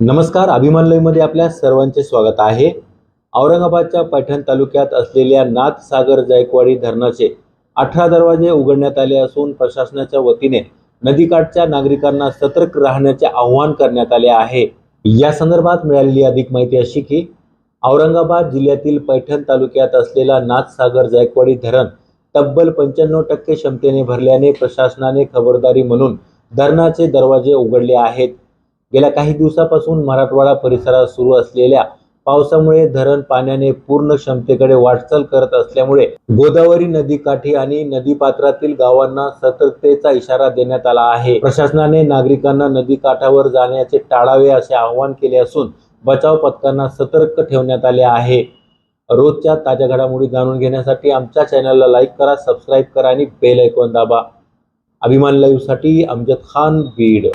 नमस्कार अभिमानलयमध्ये आपल्या सर्वांचे स्वागत आहे. औरंगाबादच्या पैठण तालुक्यात असलेल्या नाथसागर जायकवाडी धरणाचे अठरा दरवाजे उघडण्यात आले असून प्रशासनाच्या वतीने नदीकाठच्या नागरिकांना सतर्क राहण्याचे आवाहन करण्यात आले आहे. या संदर्भात मिळालेली अधिक माहिती अशी की औरंगाबाद जिल्ह्यातील पैठण तालुक्यात असलेला नाथसागर जायकवाडी धरण तब्बल पंच्याण्णव टक्के क्षमतेने भरल्याने प्रशासनाने खबरदारी म्हणून धरणाचे दरवाजे उघडले आहेत. गेल्या काही दिवसापासून मराठवाडा परिसरात सुरू असलेल्या पावसामुळे धरण पाण्याने पूर्ण क्षमतेकडे वाटचाल करत असल्यामुळे गोदावरी नदीकाठी आणि नदीपात्रातील गावांना सतर्कतेचा इशारा देण्यात आला आहे. प्रशासनाने नागरिकांना नदीकाठावर जाण्याचे टाळावे असे आवाहन केले असून बचाव पथकांना सतर्क ठेवण्यात आले आहे. रोजच्या ताज्या घडामोडी जाणून घेण्यासाठी आमच्या चॅनलला लाईक करा सबस्क्राईब करा आणि बेल ऐकून दाबा. अभिमान लाईव्हसाठी अमजद खान बीड.